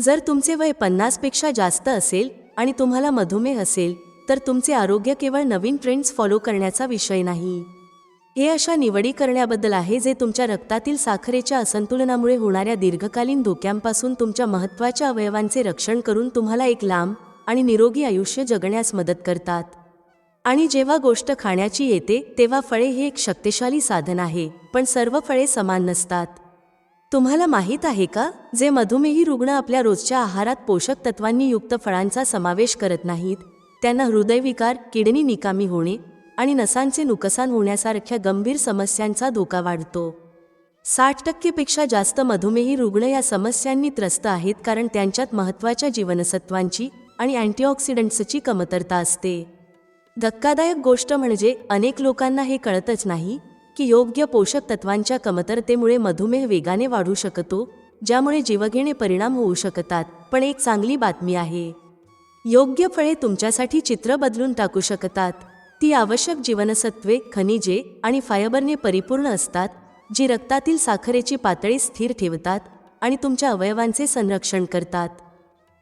जर तुमचे वय पन्नासपेक्षा जास्त असेल आणि तुम्हाला मधुमेह असेल तर तुमचे आरोग्य केवळ नवीन ट्रेंड्स फॉलो करण्याचा विषय नाही. हे अशा निवडी करण्याबद्दल आहे जे तुमच्या रक्तातील साखरेच्या असंतुलनामुळे होणाऱ्या दीर्घकालीन धोक्यांपासून तुमच्या महत्त्वाच्या अवयवांचे रक्षण करून तुम्हाला एक लांब आणि निरोगी आयुष्य जगण्यास मदत करतात. आणि जेव्हा गोष्ट खाण्याची येते तेव्हा फळे हे एक शक्तिशाली साधन आहे पण सर्व फळे समान नसतात. तुम्हाला माहीत आहे का जे मधुमेही रुग्ण आपल्या रोजच्या आहारात पोषक तत्वांनी युक्त फळांचा समावेश करत नाहीत त्यांना हृदयविकार किडनी निकामी होणे आणि नसांचे नुकसान होण्यासारख्या गंभीर समस्यांचा धोका वाढतो. साठ टक्केपेक्षा जास्त मधुमेही रुग्ण या समस्यांनी त्रस्त आहेत कारण त्यांच्यात महत्त्वाच्या जीवनसत्वांची आणि अँटीऑक्सिडंट्सची कमतरता असते. धक्कादायक गोष्ट म्हणजे अनेक लोकांना हे कळतच नाही की योग्य पोषक तत्वांच्या कमतरतेमुळे मधुमेह वेगाने वाढू शकतो ज्यामुळे जीवघेणे परिणाम होऊ शकतात. पण एक चांगली बातमी आहे. योग्य फळे तुमच्यासाठी चित्र बदलून टाकू शकतात. ती आवश्यक जीवनसत्वे खनिजे आणि फायबरने परिपूर्ण असतात जी रक्तातील साखरेची पातळी स्थिर ठेवतात आणि तुमच्या अवयवांचे संरक्षण करतात.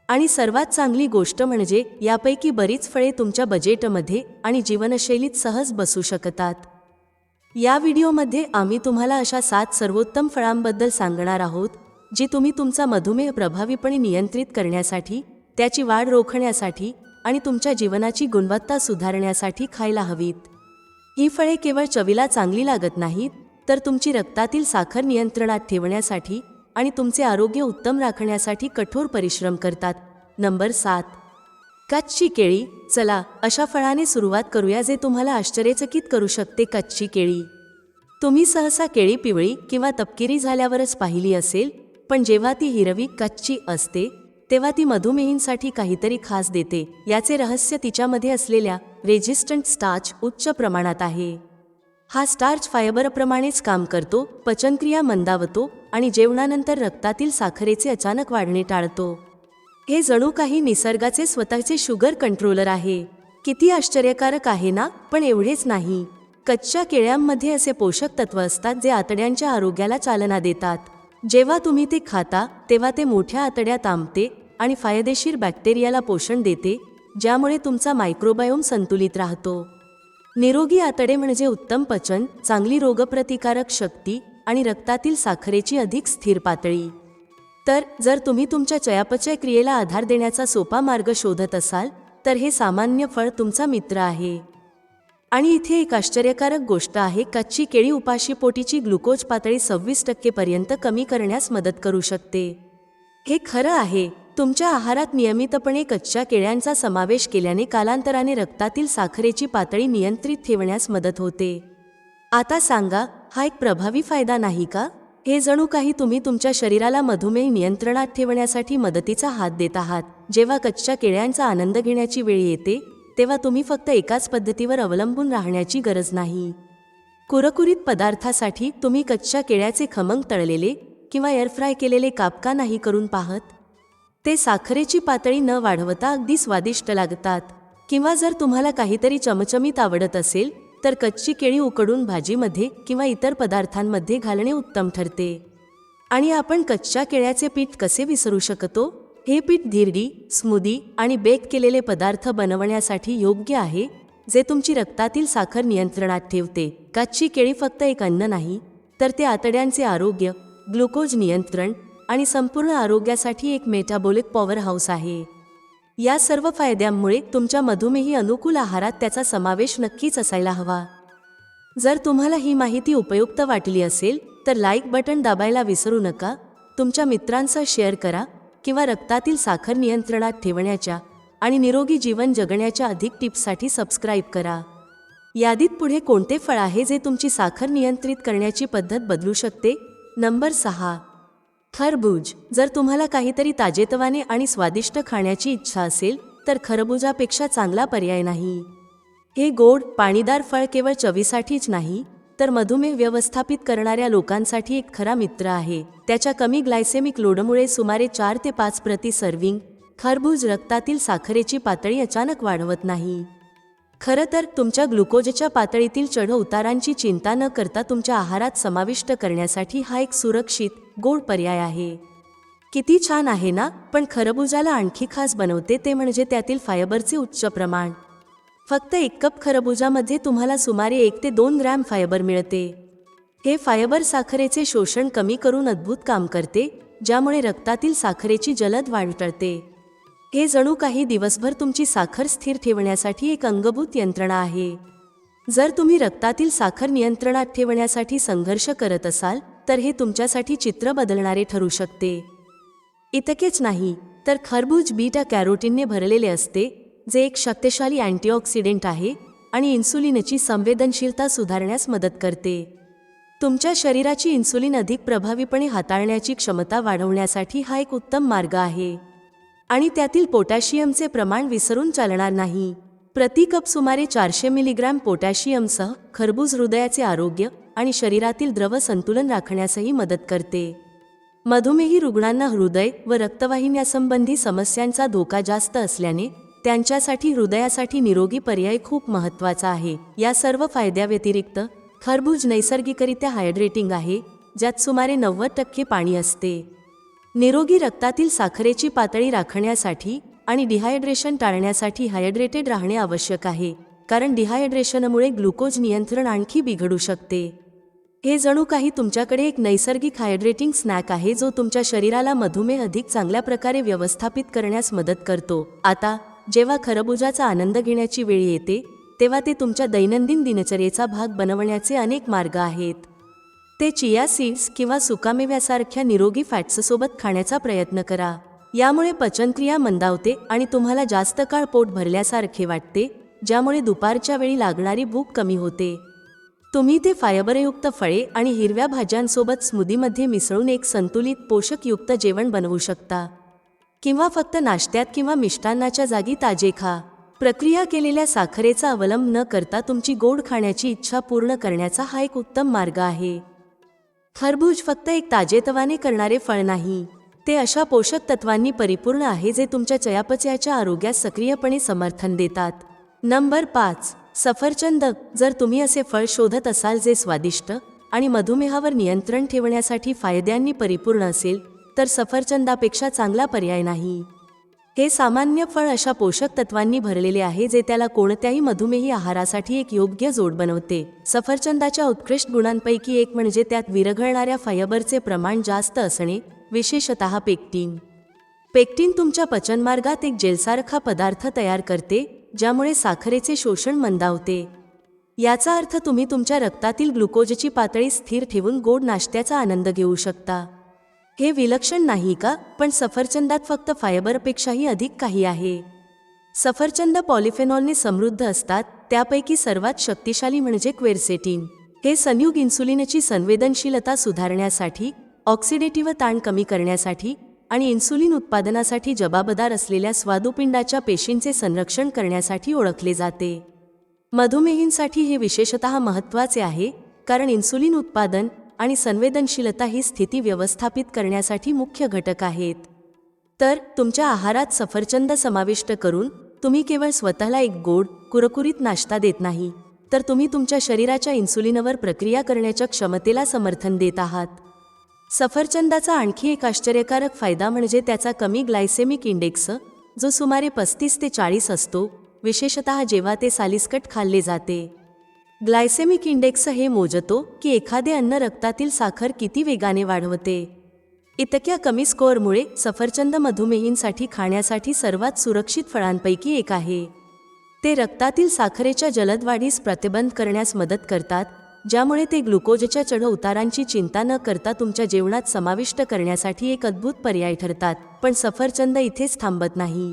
आणि सर्वात चांगली गोष्ट म्हणजे यापैकी बरीच फळे तुमच्या बजेटमध्ये आणि जीवनशैलीत सहज बसू शकतात. या व्हिडिओमध्ये आम्ही तुम्हाला अशा सात सर्वोत्तम फळांबद्दल सांगणार आहोत जी तुम्ही तुमचा मधुमेह प्रभावीपणे नियंत्रित करण्यासाठी त्याची वाढ रोखण्यासाठी आणि तुमच्या जीवनाची गुणवत्ता सुधारण्यासाठी खायला हवीत. ही फळे केवळ चवीला चांगली लागत नाहीत तर तुमची रक्तातील साखर नियंत्रणात ठेवण्यासाठी आणि तुमचे आरोग्य उत्तम राखण्यासाठी कठोर परिश्रम करतात. नंबर सात कच्ची केळी. चला अशा फळाने सुरुवात करूया जे तुम्हाला आश्चर्यचकित करू शकते. कच्ची केळी. तुम्ही सहसा केळी पिवळी किंवा तपकिरी झाल्यावरच पाहिली असेल पण जेव्हा ती हिरवी कच्ची असते तेव्हा ती मधुमेहींसाठी काहीतरी खास देते. याचे रहस्य तिच्यामध्ये असलेल्या रेजिस्टंट स्टार्च उच्च प्रमाणात आहे. हा स्टार्च फायबरप्रमाणेच काम करतो पचनक्रिया मंदावतो आणि जेवणानंतर रक्तातील साखरेचे अचानक वाढणे टाळतो. हे जणू काही निसर्गाचे स्वतःचे शुगर कंट्रोलर आहे. किती आश्चर्यकारक आहे ना? पण एवढेच नाही. कच्च्या केळ्यांमध्ये असे पोषक तत्व असतात जे आतड्यांच्या आरोग्याला चालना देतात. जेव्हा तुम्ही ते खाता तेव्हा ते मोठ्या आतड्यात आंबते आणि फायदेशीर बॅक्टेरियाला पोषण देते ज्यामुळे तुमचा मायक्रोबायोम संतुलित राहतो. निरोगी आतडे म्हणजे उत्तम पचन चांगली रोगप्रतिकारक शक्ती आणि रक्तातील साखरेची अधिक स्थिर पातळी. तर जर तुम्ही तुमच्या चयापचय क्रियेला आधार देण्याचा सोपा मार्ग शोधत असाल तर हे सामान्य फळ तुमचा मित्र आहे. आणि इथे एक आश्चर्यकारक गोष्ट आहे कच्ची केळी उपाशीपोटीची ग्लुकोज पातळी सव्वीस टक्केपर्यंत कमी करण्यास मदत करू शकते. हे खरं आहे तुमच्या आहारात नियमितपणे कच्च्या केळ्यांचा समावेश केल्याने कालांतराने रक्तातील साखरेची पातळी नियंत्रित ठेवण्यास मदत होते. आता सांगा हा एक प्रभावी फायदा नाही का? हे जणू काही तुम्ही तुमच्या शरीराला मधुमेह नियंत्रणात ठेवण्यासाठी मदतीचा हात देत आहात. जेव्हा कच्च्या केळ्यांचा आनंद घेण्याची वेळ येते तेव्हा तुम्ही फक्त एकाच पद्धतीवर अवलंबून राहण्याची गरज नाही. कुरकुरीत पदार्थासाठी तुम्ही कच्च्या केळ्याचे खमंग तळलेले किंवा एअरफ्राय केलेले कापका नाही करून पाहत. ते साखरेची पातळी न वाढवता अगदी स्वादिष्ट लागतात. किंवा जर तुम्हाला काहीतरी चमचमीत आवडत असेल तर कच्ची केळी उकडून भाजीमध्ये किंवा इतर पदार्थांमध्ये घालणे उत्तम ठरते. आणि आपण कच्च्या केळ्याचे पीठ कसे विसरू शकतो? हे पीठ धिरडी स्मूदी आणि बेक केलेले पदार्थ बनवण्यासाठी योग्य आहे जे तुमची रक्तातील साखर नियंत्रणात ठेवते. कच्ची केळी फक्त एक अन्न नाही तर ते आतड्यांचे आरोग्य ग्लुकोज नियंत्रण आणि संपूर्ण आरोग्यासाठी एक मेटाबॉलिक पॉवर हाऊस आहे. या सर्व फायद्यांमुळे तुमच्या मधुमेही अनुकूल आहारात त्याचा समावेश नक्कीच असायला हवा. जर तुम्हाला ही माहिती उपयुक्त वाटली असेल तर लाईक बटन दाबायला विसरू नका तुमच्या मित्रांसह शेअर करा किंवा रक्तातील साखर नियंत्रणात ठेवण्याच्या आणि निरोगी जीवन जगण्याच्या अधिक टिप्ससाठी सबस्क्राईब करा. यादीत पुढे कोणते फळ आहे जे तुमची साखर नियंत्रित करण्याची पद्धत बदलू शकते? नंबर सहा. खरबूज. जर तुम्हाला काहीतरी ताजेतवाने आणि स्वादिष्ट खाण्याची इच्छा असेल तर खरबुजापेक्षा चांगला पर्याय नाही. हे गोड पाणीदार फळ केवळ चवीसाठीच नाही तर मधुमेह व्यवस्थापित करणाऱ्या लोकांसाठी एक खरा मित्र आहे. त्याच्या कमी ग्लायसेमिक लोडमुळे सुमारे चार ते पाच प्रति सर्विंग खरबूज रक्तातील साखरेची पातळी अचानक वाढवत नाही. खरं तर तुमच्या ग्लुकोजच्या पातळीतील चढउतारांची चिंता न करता तुमच्या आहारात समाविष्ट करण्यासाठी हा एक सुरक्षित गोड पर्याय आहे. किती छान आहे ना? पण खरबुजाला आणखी खास बनवते ते म्हणजे त्यातील फायबरचे उच्च प्रमाण. फक्त एक कप खरबुजामध्ये तुम्हाला सुमारे एक ते दोन ग्रॅम फायबर मिळते. हे फायबर साखरेचे शोषण कमी करून अद्भुत काम करते ज्यामुळे रक्तातील साखरेची जलद वाढ टळते. हे जणू काही दिवसभर तुमची साखर स्थिर ठेवण्यासाठी एक अंगभूत यंत्रणा आहे. जर तुम्ही रक्तातील साखर नियंत्रणात ठेवण्यासाठी संघर्ष करत असाल तर हे तुमच्यासाठी चित्र बदलणारे ठरू शकते. इतकेच नाही तर खरबूज बीटा कॅरोटीनने भरलेले असते जे एक शक्तिशाली अँटीऑक्सिडेंट आहे आणि इन्सुलिनची संवेदनशीलता सुधारण्यास मदत करते. तुमच्या शरीराची इन्सुलिन अधिक प्रभावीपणे हाताळण्याची क्षमता वाढवण्यासाठी हा एक उत्तम मार्ग आहे. आणि त्यातील पोटॅशियमचे प्रमाण विसरून चालणार नाही. प्रति कप सुमारे चारशे मिलीग्रॅम पोटॅशियमसह खरबूज हृदयाचे आरोग्य आणि शरीरातील द्रव संतुलन राखण्यासही मदत करते. मधुमेही रुग्णांना हृदय व रक्तवाहिन्यासंबंधी समस्यांचा धोका जास्त असल्याने त्यांच्यासाठी हृदयासाठी निरोगी पर्याय खूप महत्त्वाचा आहे. या सर्व फायद्याव्यतिरिक्त खरबूज नैसर्गिकरित्या हायड्रेटिंग आहे ज्यात सुमारे नव्वद टक्के पाणी असते. निरोगी रक्तातील साखरेची पातळी राखण्यासाठी आणि डिहायड्रेशन टाळण्यासाठी हायड्रेटेड राहणे आवश्यक आहे कारण डिहायड्रेशनमुळे ग्लुकोज नियंत्रण आणखी बिघडू शकते. हे जणू काही तुमच्याकडे एक नैसर्गिक हायड्रेटिंग स्नॅक आहे जो तुमच्या शरीराला मधुमेह अधिक चांगल्या प्रकारे व्यवस्थापित करण्यास मदत करतो. आता जेव्हा खरबुजाचा आनंद घेण्याची वेळ येते तेव्हा ते तुमच्या दैनंदिन दिनचर्येचा भाग बनवण्याचे अनेक मार्ग आहेत. ते चिया सीड्स किंवा सुकामेव्यासारख्या निरोगी फॅट्ससोबत खाण्याचा प्रयत्न करा. यामुळे पचनक्रिया मंदावते आणि तुम्हाला जास्त काळ पोट भरल्यासारखे वाटते ज्यामुळे दुपारच्या वेळी लागणारी भूक कमी होते. तुम्ही ते फायबरयुक्त फळे आणि हिरव्या भाज्यांसोबत स्मूदीमध्ये मिसळून एक संतुलित पोषकयुक्त जेवण बनवू शकता. किंवा फक्त नाश्त्यात किंवा मिष्टान्नाच्या जागी ताजे खा. प्रक्रिया केलेल्या साखरेचा अवलंब न करता तुमची गोड खाण्याची इच्छा पूर्ण करण्याचा हा एक उत्तम मार्ग आहे. खरबूज फक्त एक ताजेतवाने करणारे फळ नाही. ते अशा पोषक तत्वांनी परिपूर्ण आहे जे तुमच्या चयापचयाच्या आरोग्यास सक्रियपणे समर्थन देतात. नंबर पाच. सफरचंद. जर तुम्ही असे फळ शोधत असाल जे स्वादिष्ट आणि मधुमेहावर नियंत्रण ठेवण्यासाठी फायद्यांनी परिपूर्ण असेल तर सफरचंदापेक्षा चांगला पर्याय नाही. हे सामान्य फळ अशा पोषक तत्वांनी भरलेले आहे जे त्याला कोणत्याही मधुमेही आहारासाठी एक योग्य जोड बनवते. सफरचंदाच्या उत्कृष्ट गुणांपैकी एक म्हणजे त्यात विरघळणाऱ्या फायबरचे प्रमाण जास्त असणे विशेषतः पेक्टिन. पेक्टिन तुमच्या पचनमार्गात एक जेलसारखा पदार्थ तयार करते ज्यामुळे साखरेचे शोषण मंदावते. याचा अर्थ तुम्ही तुमच्या रक्तातील ग्लुकोजची पातळी स्थिर ठेवून गोड नाश्त्याचा आनंद घेऊ शकता. हे विलक्षण नाही का? पण सफरचंदात फक्त फायबरपेक्षाही अधिक काही आहे. सफरचंद पॉलिफेनॉलने समृद्ध असतात त्यापैकी सर्वात शक्तिशाली म्हणजे क्वेरसेटिन. हे संयुग इन्सुलिनची संवेदनशीलता सुधारण्यासाठी ऑक्सिडेटिव्ह ताण कमी करण्यासाठी आणि इन्सुलिन उत्पादनासाठी जबाबदार असलेल्या स्वादुपिंडाच्या पेशींचे संरक्षण करण्यासाठी ओळखले जाते. मधुमेहींसाठी हे विशेषतः महत्त्वाचे आहे कारण इन्सुलिन उत्पादन आणि संवेदनशीलता ही स्थिती व्यवस्थापित करण्यासाठी मुख्य घटक आहेत. तर तुमच्या आहारात सफरचंद समाविष्ट करून तुम्ही केवळ स्वतःला एक गोड कुरकुरीत नाश्ता देत नाही तर तुम्ही तुमच्या शरीराच्या इन्सुलिनवर प्रक्रिया करण्याच्या क्षमतेला समर्थन देत आहात. सफरचंदाचा आणखी एक आश्चर्यकारक फायदा म्हणजे त्याचा कमी ग्लायसेमिक इंडेक्स जो सुमारे पस्तीस ते चाळीस असतो विशेषतः जेव्हा ते सालिस्कट खाल्ले जाते. ग्लायसेमिक इंडेक्स हे मोजतो की एखादे अन्न रक्तातील साखर किती वेगाने वाढवते. इतक्या कमी स्कोअरमुळे सफरचंद मधुमेहींसाठी खाण्यासाठी सर्वात सुरक्षित फळांपैकी एक आहे. ते रक्तातील साखरेच्या जलद वाढीस प्रतिबंध करण्यास मदत करतात ज्यामुळे ते ग्लुकोजच्या चढ उतारांची चिंता न करता तुमच्या जेवणात समाविष्ट करण्यासाठी एक अद्भुत पर्याय ठरतात पण सफरचंद इथेच थांबत नाही.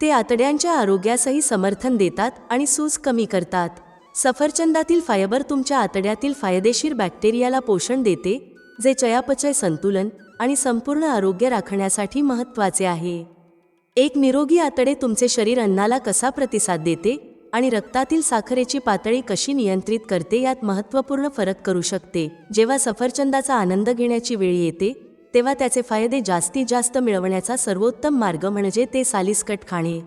ते आतड्यांच्या आरोग्यासही समर्थन देतात आणि सूज कमी करतात. सफरचंदातील फायबर तुमच्या आतड्यातील फायदेशीर बॅक्टेरियाला पोषण देते जे चयापचय संतुलन आणि संपूर्ण आरोग्य राखण्यासाठी महत्त्वाचे आहे. एक निरोगी आतडे तुमचे शरीर अन्नाला कसा प्रतिसाद देते आणि रक्तातील साखरेची पातळी कशी नियंत्रित करते यात महत्त्वपूर्ण फरक करू शकते. जेव्हा सफरचंदाचा आनंद घेण्याची वेळ येते तेव्हा त्याचे फायदे जास्तीत जास्त मिळवण्याचा सर्वोत्तम मार्ग म्हणजे ते सालिस्कट खाणे.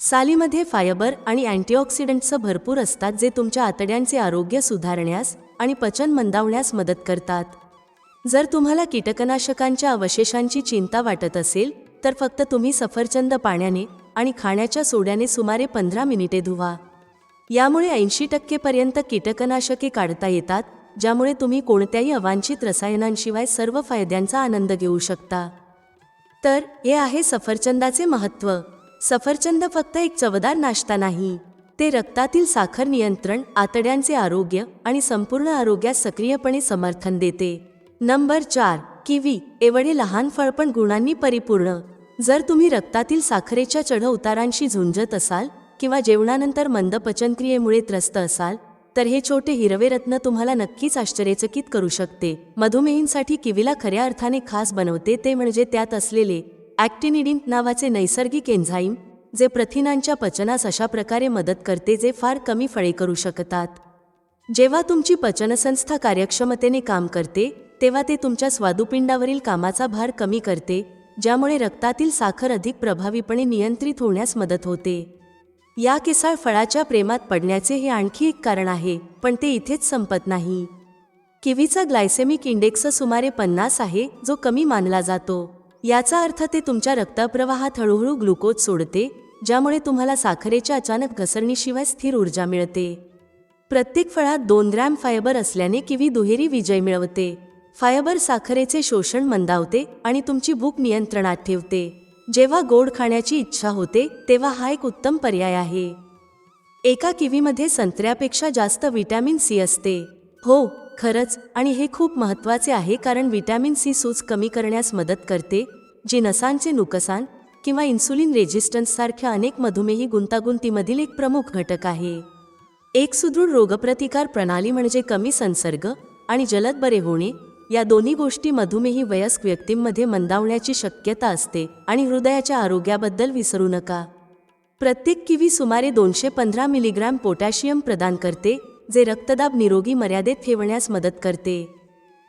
सालीमध्ये फायबर आणि अँटीऑक्सिडंट्स भरपूर असतात जे तुमच्या आतड्यांचे आरोग्य सुधारण्यास आणि पचन मंदावण्यास मदत करतात. जर तुम्हाला कीटकनाशकांच्या अवशेषांची चिंता वाटत असेल तर फक्त तुम्ही सफरचंद पाण्याने आणि खाण्याच्या सोड्याने सुमारे पंधरा मिनिटे धुवा. यामुळे ऐंशी टक्केपर्यंत कीटकनाशके काढता येतात ज्यामुळे तुम्ही कोणत्याही अवांछित रसायनांशिवाय सर्व फायद्यांचा आनंद घेऊ शकता. तर हे आहे सफरचंदाचे महत्त्व. सफरचंद फक्त एक चवदार नाश्ता नाही ते रक्तातील साखर नियंत्रण आतड्यांचे आरोग्य आणि संपूर्ण आरोग्यास सक्रियपणे समर्थन देते. नंबर चार किवी एवढे लहान फळ पण गुणांनी परिपूर्ण. जर तुम्ही रक्तातील साखरेच्या चढउतारांशी झुंजत असाल किंवा जेवणानंतर मंद पचनक्रियेमुळे त्रस्त असाल तर हे छोटे हिरवे रत्न तुम्हाला नक्कीच आश्चर्यचकित करू शकते. मधुमेहींसाठी किवीला खऱ्या अर्थाने खास बनवते ते म्हणजे त्यात असलेले ॲक्टिनिडिन नावाचे नैसर्गिक एन्झाईम जे प्रथिनांच्या पचनास अशा प्रकारे मदत करते जे फार कमी फळे करू शकतात. जेव्हा तुमची पचनसंस्था कार्यक्षमतेने काम करते तेव्हा ते तुमच्या स्वादुपिंडावरील कामाचा भार कमी करते ज्यामुळे रक्तातील साखर अधिक प्रभावीपणे नियंत्रित होण्यास मदत होते. या केसाळ फळाच्या प्रेमात पडण्याचे हे आणखी एक कारण आहे पण ते इथेच संपत नाही. किवीचा ग्लायसेमिक इंडेक्स सुमारे पन्नास आहे जो कमी मानला जातो. याचा अर्थ ते तुमच्या रक्तप्रवाहात हळूहळू ग्लुकोज सोडते ज्यामुळे तुम्हाला साखरेच्या अचानक घसरणीशिवाय स्थिर ऊर्जा मिळते. प्रत्येक फळात दोन ग्रॅम फायबर असल्याने किवी दुहेरी विजय मिळवते. फायबर साखरेचे शोषण मंदावते आणि तुमची भूक नियंत्रणात ठेवते. जेव्हा गोड खाण्याची इच्छा होते तेव्हा हा एक उत्तम पर्याय आहे. एका किवीमध्ये संत्र्यापेक्षा जास्त विटॅमिन सी असते. हो खरंच आणि हे खूप महत्त्वाचे आहे कारण विटॅमिन सी सूज कमी करण्यास मदत करते जी नसांचे नुकसान किंवा इन्सुलिन रेजिस्टन्ससारख्या अनेक मधुमेही गुंतागुंतीमधील एक प्रमुख घटक आहे. एक सुदृढ रोगप्रतिकार प्रणाली म्हणजे कमी संसर्ग आणि जलद बरे होणे या दोन्ही गोष्टी मधुमेही वयस्क व्यक्तींमध्ये मंदावण्याची शक्यता असते आणि हृदयाच्या आरोग्याबद्दल विसरू नका. प्रत्येक किवी सुमारे दोनशे पंधरा मिलीग्रॅम पोटॅशियम प्रदान करते जे रक्तदाब निरोगी मर्यादेत ठेवण्यास मदत करते.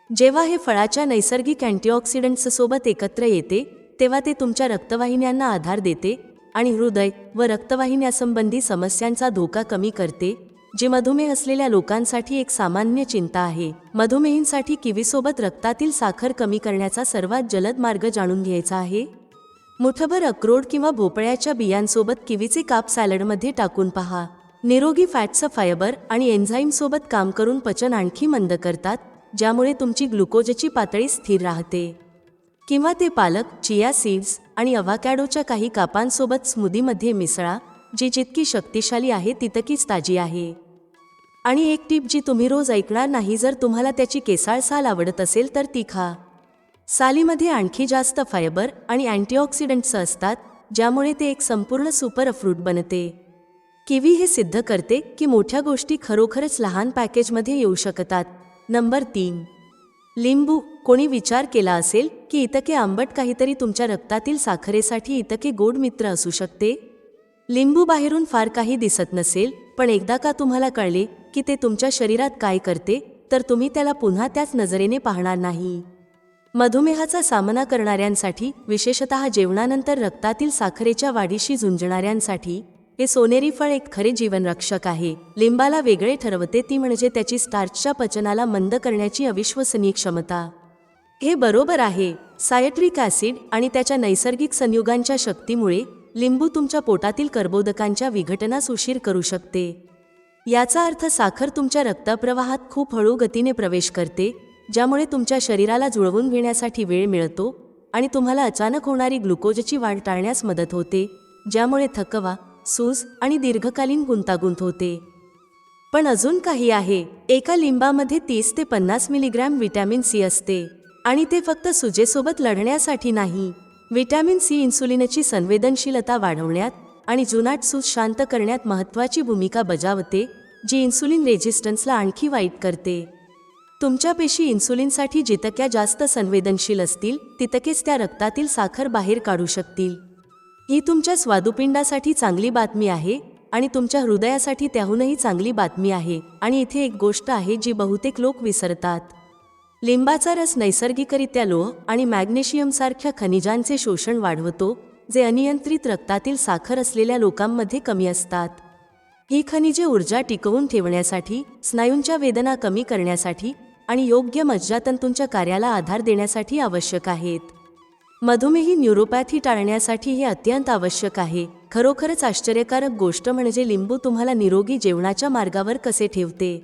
जेव्हा हे फळाच्या नैसर्गिक अँटीऑक्सिडंट्ससोबत एकत्र येते तेव्हा ते तुमच्या रक्तवाहिन्यांना आधार देते आणि हृदय व रक्तवाहिन्यासंबंधी समस्यांचा धोका कमी करते जे मधुमेह असलेल्या लोकांसाठी एक सामान्य चिंता आहे. मधुमेहींसाठी किवीसोबत रक्तातील साखर कमी करण्याचा सर्वात जलद मार्ग जाणून घ्यायचा आहे. मुठभर अक्रोड किंवा भोपळ्याच्या बियांसोबत किवीचे काप सॅलडमध्ये टाकून पहा. निरोगी फॅटचं फायबर आणि एन्झाईमसोबत काम करून पचन आणखी मंद करतात ज्यामुळे तुमची ग्लुकोजची पातळी स्थिर राहते. किंवा ते पालक चिया सीड्स आणि अव्हाकॅडोच्या काही कापांसोबत स्मूदीमध्ये मिसळा जी जितकी शक्तिशाली आहे तितकीच ताजी आहे. आणि एक टीप जी तुम्ही रोज ऐकणार नाही जर तुम्हाला त्याची केसाळ साल आवडत असेल तर ती खा. सालीमध्ये आणखी जास्त फायबर आणि अँटीऑक्सिडंट्स असतात ज्यामुळे ते एक संपूर्ण सुपर फ्रूट बनते. किवी हे सिद्ध करते की मोठ्या गोष्टी खरोखरच लहान पॅकेजमध्ये येऊ शकतात. नंबर तीन. लिंबू कोणी विचार केला असेल की इतके आंबट काहीतरी तुमच्या रक्तातील साखरेसाठी इतके गोड मित्र असू शकते? लिंबू बाहेरून फार काही दिसत नसेल पण एकदा का तुम्हाला कळले की ते तुमच्या शरीरात काय करते तर तुम्ही त्याला पुन्हा त्याच नजरेने पाहणार नाही. मधुमेहाचा सामना करणाऱ्यांसाठी विशेषतः जेवणानंतर रक्तातील साखरेच्या वाढीशी झुंजणाऱ्यांसाठी हे सोनेरी फळ एक खरे जीवनरक्षक आहे. लिंबाला वेगळे ठरवते ती म्हणजे त्याची स्टार्चच्या पचनाला मंद करण्याची अविश्वसनीय क्षमता. हे बरोबर आहे. सायट्रिक ॲसिड आणि त्याच्या नैसर्गिक संयुगांच्या शक्तीमुळे लिंबू तुमच्या पोटातील कर्बोदकांच्या विघटनास उशीर करू शकते. याचा अर्थ साखर तुमच्या रक्तप्रवाहात खूप हळू गतीने प्रवेश करते ज्यामुळे तुमच्या शरीराला जुळवून घेण्यासाठी वेळ मिळतो आणि तुम्हाला अचानक होणारी ग्लुकोजची वाढ टाळण्यास मदत होते ज्यामुळे थकवा सूज आणि दीर्घकालीन गुंतागुंत होते. पण अजून काही आहे. एका लिंबामध्ये तीस ते पन्नास मिलीग्रॅम व्हिटॅमिन सी असते. आणि ते फक्त सुजेसोबत लढण्यासाठी नाही. व्हिटॅमिन सी इन्सुलिनची संवेदनशीलता वाढवण्यात आणि जुनाट सूज शांत करण्यात महत्त्वाची भूमिका बजावते जी इन्सुलिन रेजिस्टन्सला आणखी वाईट करते. तुमच्या पेशी इन्सुलिनसाठी जितक्या जास्त संवेदनशील असतील तितकेच त्या रक्तातील साखर बाहेर काढू शकतील. ही तुमच्या स्वादुपिंडासाठी चांगली बातमी आहे आणि तुमच्या हृदयासाठी त्याहूनही चांगली बातमी आहे. आणि इथे एक गोष्ट आहे जी बहुतेक लोक विसरतात. लिंबाचा रस नैसर्गिकरित्या लोह आणि मॅग्नेशियमसारख्या खनिजांचे शोषण वाढवतो जे अनियंत्रित रक्तातील साखर असलेल्या लोकांमध्ये कमी असतात. ही खनिजे ऊर्जा टिकवून ठेवण्यासाठी स्नायूंच्या वेदना कमी करण्यासाठी आणि योग्य मज्जातंतूंच्या कार्याला आधार देण्यासाठी आवश्यक आहेत. मधुमेही न्यूरोपॅथी टाळण्यासाठी हे अत्यंत आवश्यक आहे. खरोखरच आश्चर्यकारक गोष्ट म्हणजे लिंबू तुम्हाला निरोगी जेवणाच्या मार्गावर कसे ठेवते?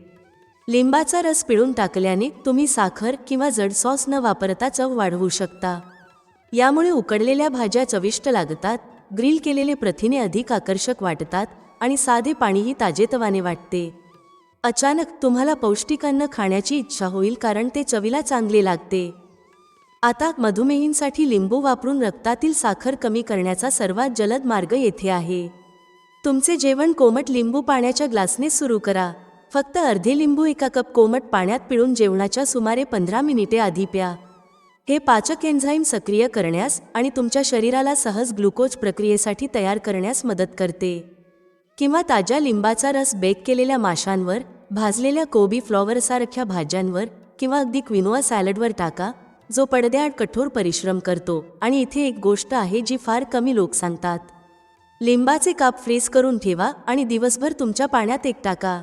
लिंबाचा रस पिळून टाकल्याने तुम्ही साखर किंवा जड सॉस न वापरता चव वाढवू शकता. यामुळे उकडलेल्या भाज्या चविष्ट लागतात ग्रिल केलेले प्रथिने अधिक आकर्षक वाटतात आणि साधे पाणीही ताजेतवाने वाटते. अचानक तुम्हाला पौष्टिक अन्न खाण्याची इच्छा होईल कारण ते चवीला चांगले लागते. आता मधुमेहींसाठी लिंबू वापरून रक्तातील साखर कमी करण्याचा सर्वात जलद मार्ग येथे आहे. तुमचे जेवण कोमट लिंबू पाण्याच्या ग्लासने सुरू करा. फक्त अर्धे लिंबू एका कप कोमट पाण्यात पिळून जेवणाच्या सुमारे पंधरा मिनिटे आधी प्या. हे पाचक एन्झाईम सक्रिय करण्यास आणि तुमच्या शरीराला सहज ग्लुकोज प्रक्रियेसाठी तयार करण्यास मदत करते. किंवा ताज्या लिंबाचा रस बेक केलेल्या माशांवर भाजलेल्या कोबी फ्लॉवरसारख्या भाज्यांवर किंवा अगदी क्विनोआ सॅलडवर टाका जो पडद्याआड कठोर परिश्रम करतो आणि इथे एक गोष्ट आहे जी फार कमी लोक सांगतात. लिंबाचे काप फ्रीज करून ठेवा आणि दिवसभर तुमच्या पाण्यात एक टाका.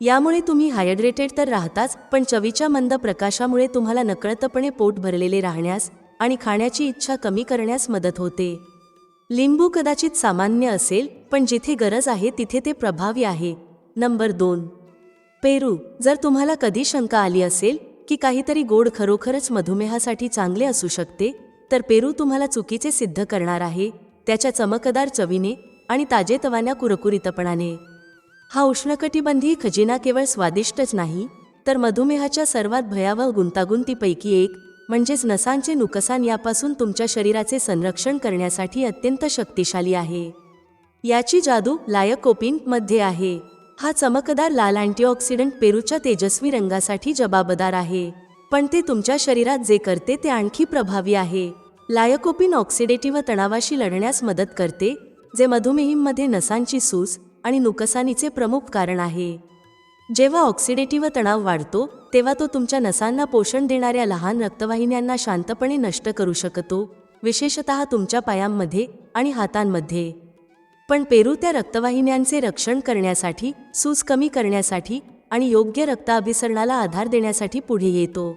यामुळे तुम्ही हायड्रेटेड तर राहताच पण चवीच्या मंद प्रकाशामुळे तुम्हाला नकळतपणे पोट भरलेले राहण्यास आणि खाण्याची इच्छा कमी करण्यास मदत होते. लिंबू कदाचित सामान्य असेल पण जिथे गरज आहे तिथे ते प्रभावी आहे. नंबर दोन. पेरू जर तुम्हाला कधी शंका आली असेल की काहीतरी गोड खरोखरच मधुमेहासाठी चांगले असू शकते तर पेरू तुम्हाला चुकीचे सिद्ध करणार आहे त्याच्या चमकदार चवीने आणि ताजेतवान्या कुरकुरीतपणाने. हा उष्णकटिबंधी खजिना केवळ स्वादिष्टच नाही तर मधुमेहाच्या सर्वात भयावह गुंतागुंतीपैकी एक म्हणजेच नसांचे नुकसान यापासून तुमच्या शरीराचे संरक्षण करण्यासाठी अत्यंत शक्तिशाली आहे. याची जादू लायकोपिनमध्ये आहे. हा चमकदार लाल अँटीऑक्सिडंट पेरूच्या तेजस्वी रंगासाठी जबाबदार आहे. पण ते तुमच्या शरीरात जे करते ते आणखी प्रभावी आहे. लायकोपिन ऑक्सिडेटिव्ह तणावाशी लढण्यास मदत करते जे मधुमेहीमध्ये नसांची सूस आणि नुकसानीचे प्रमुख कारण आहे. जेव्हा ऑक्सिडेटिव्ह तणाव वाढतो तेव्हा तो तुमच्या नसांना पोषण देणाऱ्या लहान रक्तवाहिन्यांना शांतपणे नष्ट करू शकतो विशेषतः तुमच्या पायांमध्ये आणि हातांमध्ये. पण पेरू त्या रक्तवाहिन्यांचे रक्षण करण्यासाठी सूज कमी करण्यासाठी आणि योग्य रक्ताभिसरणाला आधार देण्यासाठी पुढे येतो.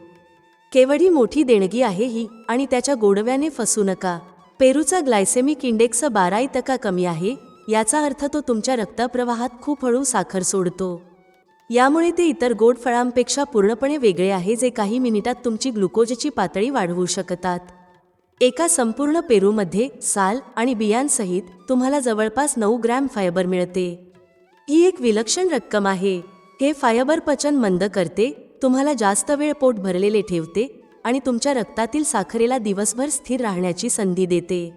केवढी मोठी देणगी आहे ही आणि त्याच्या गोडव्याने फसू नका. पेरूचा ग्लायसेमिक इंडेक्स बारा इतका कमी आहे याचा अर्थ तो तुमच्या रक्तप्रवाहात खूप हळू साखर सोडतो. यामुळे ते इतर गोड फळांपेक्षा पूर्णपणे वेगळे आहे जे काही मिनिटात तुमची ग्लुकोजची पातळी वाढवू शकतात. एका संपूर्ण पेरूमध्ये साल आणि बियांसहित तुम्हाला जवळपास नऊ ग्रॅम फायबर मिळते. ही एक विलक्षण रक्कम आहे. हे फायबर पचन मंद करते तुम्हाला जास्त वेळ पोट भरलेले ठेवते आणि तुमच्या रक्तातील साखरेला दिवसभर स्थिर राहण्याची संधी देते.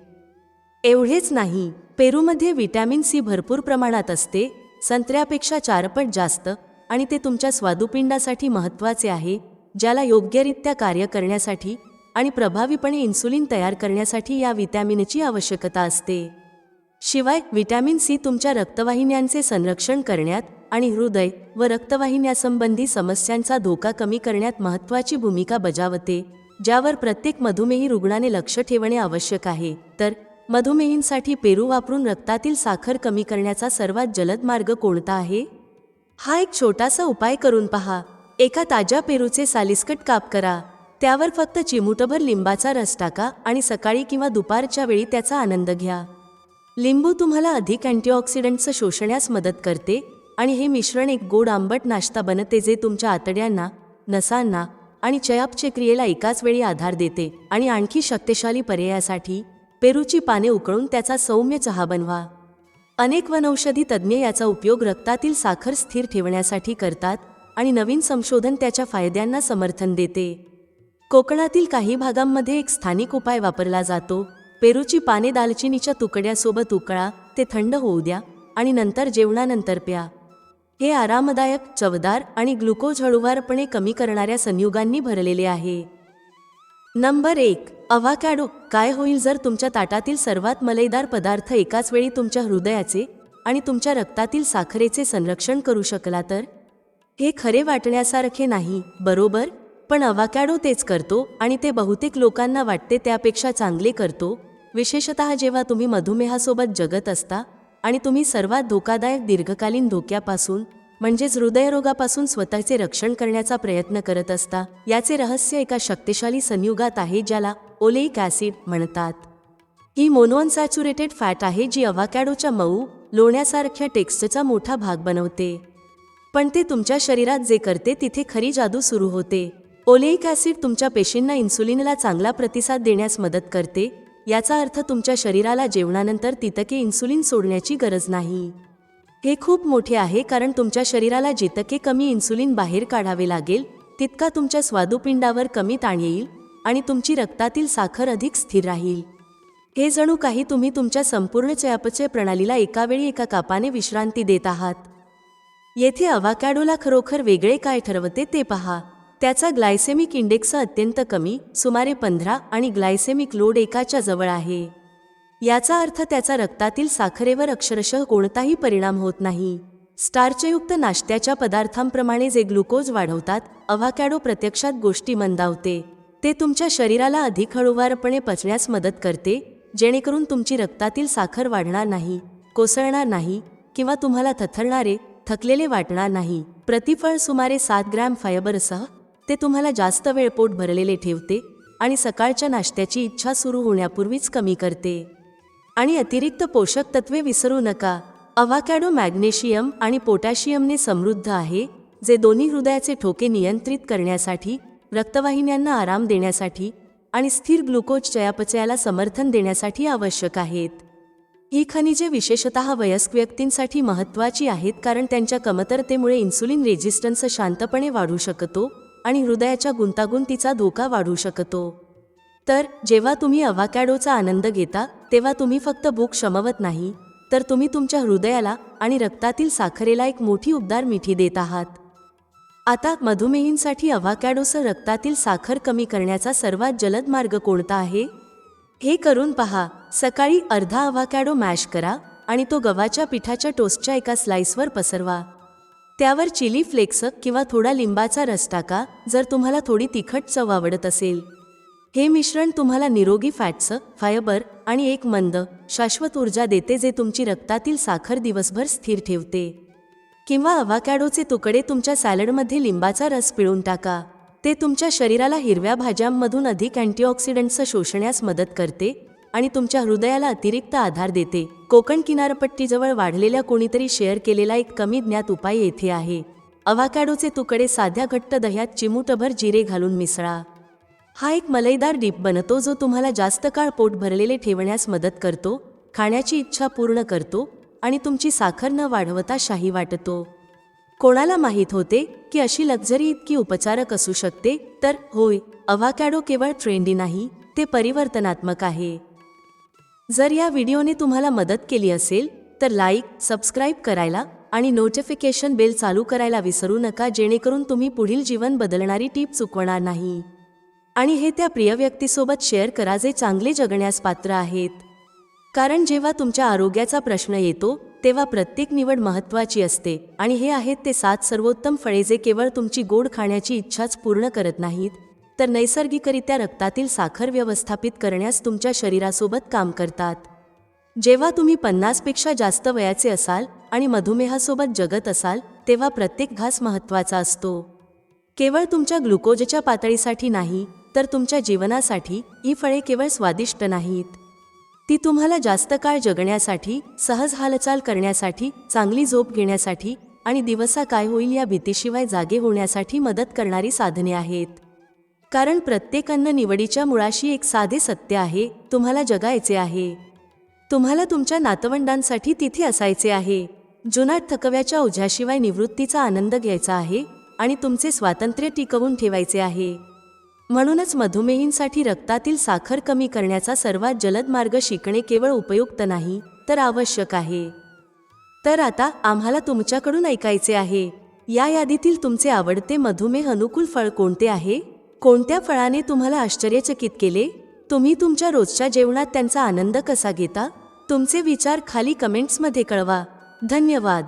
एवढेच नाही पेरूमध्ये व्हिटॅमिन सी भरपूर प्रमाणात असते संत्र्यापेक्षा चारपट जास्त आणि ते तुमच्या स्वादुपिंडासाठी महत्त्वाचे आहे ज्याला योग्यरित्या कार्य करण्यासाठी आणि प्रभावीपणे इन्सुलिन तयार करण्यासाठी या विटॅमिनची आवश्यकता असते. शिवाय विटॅमिन सी तुमच्या रक्तवाहिन्यांचे संरक्षण करण्यात आणि हृदय व रक्तवाहिन्यासंबंधी समस्यांचा धोका कमी करण्यात महत्त्वाची भूमिका बजावते ज्यावर प्रत्येक मधुमेही रुग्णाने लक्ष ठेवणे आवश्यक आहे. तर मधुमेहींसाठी पेरू वापरून रक्तातील साखर कमी करण्याचा सर्वात जलद मार्ग कोणता आहे? हा एक छोटासा उपाय करून पहा. एका ताज्या पेरूचे सालिस्कट काप करा. त्यावर फक्त चिमूटभर लिंबाचा रस टाका आणि सकाळी किंवा दुपारच्या वेळी त्याचा आनंद घ्या. लिंबू तुम्हाला अधिक अँटीऑक्सिडंटचं शोषण्यास मदत करते आणि हे मिश्रण एक गोड आंबट नाश्ता बनते जे तुमच्या आतड्यांना नसांना आणि चयापचे क्रियेला एकाच वेळी आधार देते आणि आणखी शक्तिशाली पर्यायासाठी पेरूची पाने उकळून त्याचा सौम्य चहा बनवा. अनेक वनौषधी तज्ज्ञ याचा उपयोग रक्तातील साखर स्थिर ठेवण्यासाठी करतात आणि नवीन संशोधन त्याच्या फायद्यांना समर्थन देते. कोकणातील काही भागांमध्ये एक स्थानिक उपाय वापरला जातो. पेरूची पाने दालचिनीच्या तुकड्यासोबत उकळा ते थंड होऊ द्या आणि नंतर जेवणानंतर प्या. हे आरामदायक चवदार आणि ग्लुकोज हळूवारपणे कमी करणाऱ्या संयुगांनी भरलेले आहे. नंबर एक अवाकॅडो काय होईल जर तुमच्या ताटातील सर्वात मलईदार पदार्थ एकाच वेळी तुमच्या हृदयाचे आणि तुमच्या रक्तातील साखरेचे संरक्षण करू शकला तर? हे खरे वाटण्यासारखे नाही बरोबर? पण अवाकॅडो तेच करतो आणि ते बहुतेक लोकांना वाटते त्यापेक्षा चांगले करतो. विशेषत जेव्हा तुम्ही मधुमेहासोबत जगत असता आणि तुम्ही सर्वात धोकादायक दीर्घकालीन धोक्यापासून म्हणजेच हृदयरोगापासून स्वतःचे रक्षण करण्याचा प्रयत्न करत असता याचे रहस्य एका शक्तिशाली संयुगात आहे ज्याला ओलेईक ॲसिड म्हणतात. ही मोनोअनसॅच्युरेटेड फॅट आहे जी अव्हाकॅडोच्या मऊ लोण्यासारख्या टेक्स्टचा मोठा भाग बनवते. पण ते तुमच्या शरीरात जे करते तिथे खरी जादू सुरू होते. ओलेईक ॲसिड तुमच्या पेशींना इन्सुलिनला चांगला प्रतिसाद देण्यास मदत करते याचा अर्थ तुमच्या शरीराला जेवणानंतर तितके इन्सुलिन सोडण्याची गरज नाही. हे खूप मोठे आहे कारण तुमच्या शरीराला जितके कमी इन्सुलिन बाहेर काढावे लागेल तितका तुमच्या स्वादुपिंडावर कमी ताण येईल आणि तुमची रक्तातील साखर अधिक स्थिर राहील. हे जणू काही तुम्ही तुमच्या संपूर्ण चयापचय प्रणालीला एकावेळी एका कापाने विश्रांती देत आहात. येथे अवाकॅडोला खरोखर वेगळे काय ठरवते ते पहा. त्याचा ग्लायसेमिक इंडेक्स अत्यंत कमी सुमारे पंधरा आणि ग्लायसेमिक लोड एकाच्या जवळ आहे. याचा अर्थ त्याचा रक्तातील साखरेवर अक्षरशः कोणताही परिणाम होत नाही. स्टार्चयुक्त नाश्त्याच्या पदार्थांप्रमाणे जे ग्लुकोज वाढवतात अव्हाकॅडो प्रत्यक्षात गोष्टी मंदावते. ते तुमच्या शरीराला अधिक हळूवारपणे पचण्यास मदत करते जेणेकरून तुमची रक्तातील साखर वाढणार नाही कोसळणार नाही किंवा तुम्हाला थथरणारे थकलेले वाटणार नाही. प्रतिफळ सुमारे सात ग्रॅम फायबरसह ते तुम्हाला जास्त वेळ पोट भरलेले ठेवते आणि सकाळच्या नाश्त्याची इच्छा सुरू होण्यापूर्वीच कमी करते. आणि अतिरिक्त पोषक तत्वे विसरू नका. अवाकॅडो मॅग्नेशियम आणि पोटॅशियमने समृद्ध आहे जे दोन्ही हृदयाचे ठोके नियंत्रित करण्यासाठी रक्तवाहिन्यांना आराम देण्यासाठी आणि स्थिर ग्लुकोज चयापचयाला समर्थन देण्यासाठी आवश्यक आहेत. ही खनिजे विशेषतः वयस्क व्यक्तींसाठी महत्त्वाची आहेत कारण त्यांच्या कमतरतेमुळे इन्सुलिन रेजिस्टन्स शांतपणे वाढू शकतो आणि हृदयाच्या गुंतागुंतीचा धोका वाढू शकतो. तर जेव्हा तुम्ही अवाकॅडोचा आनंद घेता तेव्हा तुम्ही फक्त भूक शमवत नाही तर तुम्ही तुमच्या हृदयाला आणि रक्तातील साखरेला एक मोठी उबदार मिठी देत आहात. आता मधुमेहींसाठी अवाकॅडोसह रक्तातील साखर कमी करण्याचा सर्वात जलद मार्ग कोणता आहे? हे करून पहा. सकाळी अर्धा अवाकॅडो मॅश करा आणि तो गव्हाच्या पिठाच्या टोस्टच्या एका स्लाइसवर पसरवा. त्यावर चिली फ्लेक्स किंवा थोडा लिंबाचा रस टाका जर तुम्हाला थोडी तिखट चव आवडत असेल. हे मिश्रण तुम्हाला निरोगी फॅट्स फायबर आणि एक मंद शाश्वत ऊर्जा देते जे तुमची रक्तातील साखर दिवसभर स्थिर ठेवते. किंवा अवाकॅडोचे तुकडे तुमच्या सॅलडमध्ये लिंबाचा रस पिळून टाका. ते तुमच्या शरीराला हिरव्या भाज्यांमधून अधिक अँटीऑक्सिडंट्स शोषण्यास मदत करते आणि तुमच्या हृदयाला अतिरिक्त आधार देते. कोकण किनारपट्टीजवळ वाढलेल्या कोणीतरी शेअर केलेला एक कमी ज्ञात उपाय येथे आहे. अव्हाकॅडोचे तुकडे साध्या घट्ट दह्यात चिमूटभर जिरे घालून मिसळा. हा एक मलईदार डीप बनतो जो तुम्हाला जास्त काळ पोट भरलेले ठेवण्यास मदत करतो खाण्याची इच्छा पूर्ण करतो आणि तुमची साखर न वाढवता शाही वाटतो. कोणाला माहीत होते की अशी लक्झरी इतकी उपचारक असू शकते? तर होय अव्हाकॅडो केवळ ट्रेंडी नाही ते परिवर्तनात्मक आहे. जर या व्हिडिओने तुम्हाला मदत केली असेल तर लाईक सबस्क्राईब करायला आणि नोटिफिकेशन बेल चालू करायला विसरू नका जेणेकरून तुम्ही पुढील जीवन बदलणारी टीप चुकवणार नाही. आणि हे त्या प्रिय व्यक्तीसोबत शेअर करा जे चांगले जगण्यास पात्र आहेत. कारण जेव्हा तुमच्या आरोग्याचा प्रश्न येतो तेव्हा प्रत्येक निवड महत्त्वाची असते आणि हे आहेत ते सात सर्वोत्तम फळे जे केवळ तुमची गोड खाण्याची इच्छाच पूर्ण करत नाहीत. तर नैसर्गिकरित्या रक्तातील साखर व्यवस्थापित करण्यास तुमच्या शरीरासोबत काम करतात. जेव्हा तुम्ही पन्नासपेक्षा जास्त वयाचे असाल आणि मधुमेहासोबत जगत असाल तेव्हा प्रत्येक घास महत्त्वाचा असतो. केवळ तुमच्या ग्लुकोजच्या पातळीसाठी नाही तर तुमच्या जीवनासाठी ही फळे केवळ स्वादिष्ट नाहीत. ती तुम्हाला जास्त काळ जगण्यासाठी सहज हालचाल करण्यासाठी चांगली झोप घेण्यासाठी आणि दिवसा काय होईल या भीतीशिवाय जागे होण्यासाठी मदत करणारी साधने आहेत. कारण प्रत्येक अन्न निवडीच्या मुळाशी एक साधे सत्य आहे तुम्हाला जगायचे आहे. तुम्हाला तुमच्या नातवंडांसाठी तिथे असायचे आहे. जुनाट थकव्याच्या ओझ्याशिवाय निवृत्तीचा आनंद घ्यायचा आहे आणि तुमचे स्वातंत्र्य टिकवून ठेवायचे आहे. म्हणूनच मधुमेहींसाठी रक्तातील साखर कमी करण्याचा सर्वात जलद मार्ग शिकणे केवळ उपयुक्त नाही तर आवश्यक आहे. तर आता आम्हाला तुमच्याकडून ऐकायचे आहे या यादीतील तुमचे आवडते मधुमेह अनुकूल फळ कोणते आहे? कोणत्या फळाने तुम्हाला आश्चर्यचकित केले? तुम्ही तुमच्या रोजच्या जेवणात त्यांचा आनंद कसा घेता? तुमचे विचार खाली कमेंट्समध्ये कळवा. धन्यवाद.